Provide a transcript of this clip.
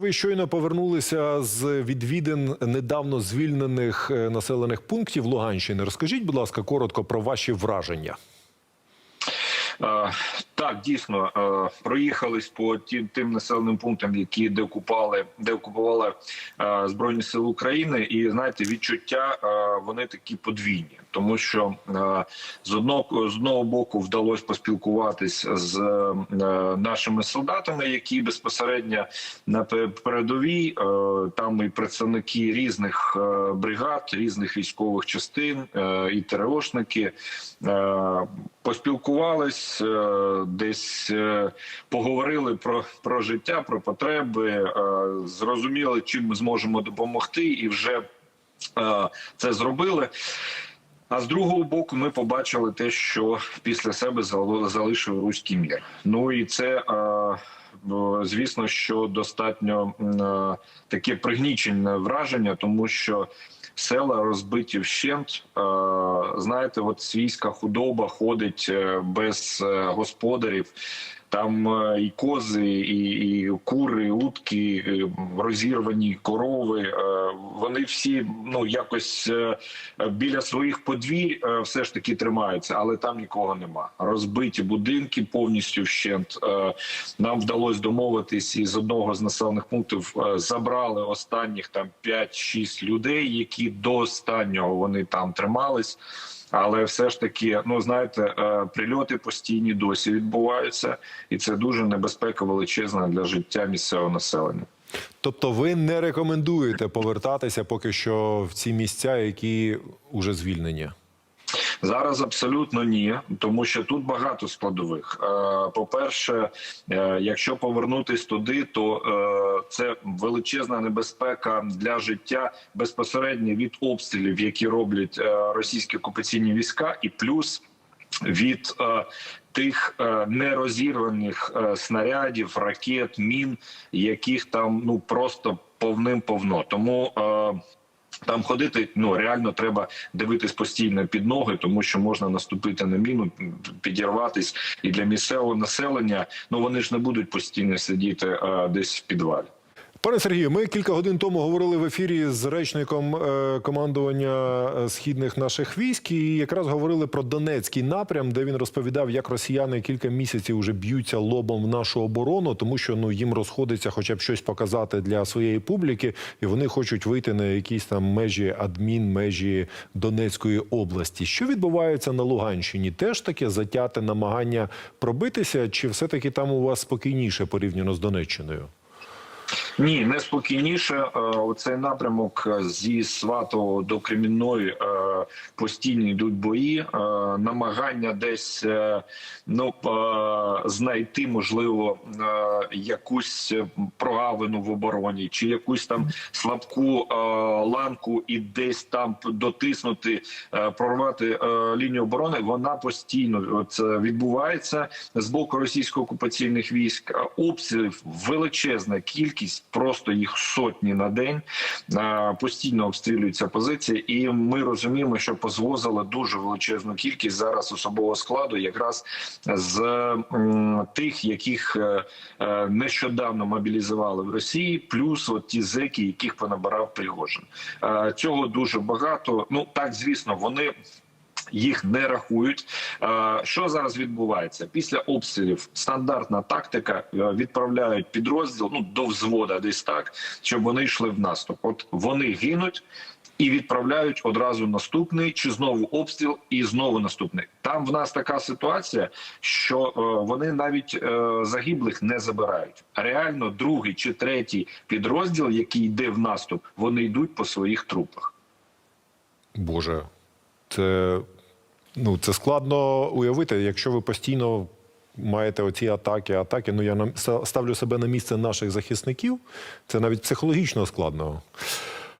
Ви щойно повернулися з відвідин недавно звільнених е, населених пунктів Луганщини. Розкажіть, будь ласка, коротко про ваші враження. Так, дійсно е, проїхались по тим, тим населеним пунктам, які деокупували, деокупували е, збройні сили України, і знаєте, відчуття е, вони такі подвійні, тому що з одного з одного боку вдалося поспілкуватись з нашими солдатами, які безпосередньо на пе- передовій там і представники різних бригад, різних військових частин, і ТРОшники. Поспілкувались, десь е, поговорили про, про життя, про потреби, е, зрозуміли, чим ми зможемо допомогти, і вже е, це зробили. А з другого боку, ми побачили те, що після себе залишив руський мір. Ну і це. Е, Звісно, що достатньо е, таке пригнічене враження, тому що села розбиті вщент. Е, Знаєте, от свійська худоба ходить е, без господарів. Там і кози, і, і кури, і утки, е, розірвані корови. Вони всі ну якось біля своїх подвір'я е, все ж таки тримаються, але там нікого нема. Розбиті будинки повністю вщент. Нам вдалося домовитись і з одного з населених пунктів е, забрали останніх там 5-6 людей, які до останнього вони там тримались. Але все ж таки, ну знаєте, е, прильоти постійні досі відбуваються, і це дуже небезпека величезна для життя місцевого населення. Тобто, ви не рекомендуєте повертатися поки що в ці місця, які вже звільнені? Зараз абсолютно ні, тому що тут багато складових. Е, По-перше, е, якщо повернутись туди, то е, це величезна небезпека для життя безпосередньо від обстрілів, які роблять російські окупаційні війська, і плюс від тих нерозірваних снарядів, ракет, мін, яких там ну просто повним-повно. Тому е, там ходити ну реально треба дивитись постійно під ноги, тому що можна наступити на міну, підірватись. І для місцевого населення ну вони ж не будуть постійно сидіти а, десь в підвалі. Пане Сергію, ми кілька годин тому говорили в ефірі з речником е, командування е, східних наших військ, і якраз говорили про Донецький напрям, де він розповідав, як росіяни кілька місяців вже б'ються лобом в нашу оборону, тому що ну їм розходиться, хоча б щось показати для своєї публіки, і вони хочуть вийти на якісь там межі адмін, межі Донецької області. Що відбувається на Луганщині? Теж таке затяте намагання пробитися, чи все таки там у вас спокійніше порівняно з Донеччиною? Ні, не спокійніше. цей Оцей напрямок е, зі Сватого до Кремінної постійно йдуть бої. Е, Намагання десь е, ну е, знайти можливо якусь прогавину в обороні, чи якусь там слабку ланку, і десь там дотиснути, прорвати лінію оборони. Вона постійно це відбувається з боку російсько-окупаційних військ. Обстрілів величезна кількість, просто їх сотні на день. Постійно обстрілюються позиції, і ми розуміємо, що позвозили дуже величезну кількість зараз особового складу, якраз з тих, яких е, е, нещодавно мобілізували в Росії, плюс от ті зеки, яких понабирав Пригожин. Е, Цього дуже багато. Ну так, звісно, вони. Їх не рахують. Е, Що зараз відбувається після обстрілів? Стандартна тактика е, відправляють підрозділ ну до взвода, десь так, щоб вони йшли в наступ. От вони гинуть. І відправляють одразу наступний, чи знову обстріл, і знову наступний. Там в нас така ситуація, що е, вони навіть загиблих не забирають. Реально, другий чи третій підрозділ, який йде в наступ, вони йдуть по своїх трупах. Боже, це, ну, це складно уявити, якщо ви постійно маєте оці атаки, атаки. Ну я ставлю себе на місце наших захисників. Це навіть психологічно складно.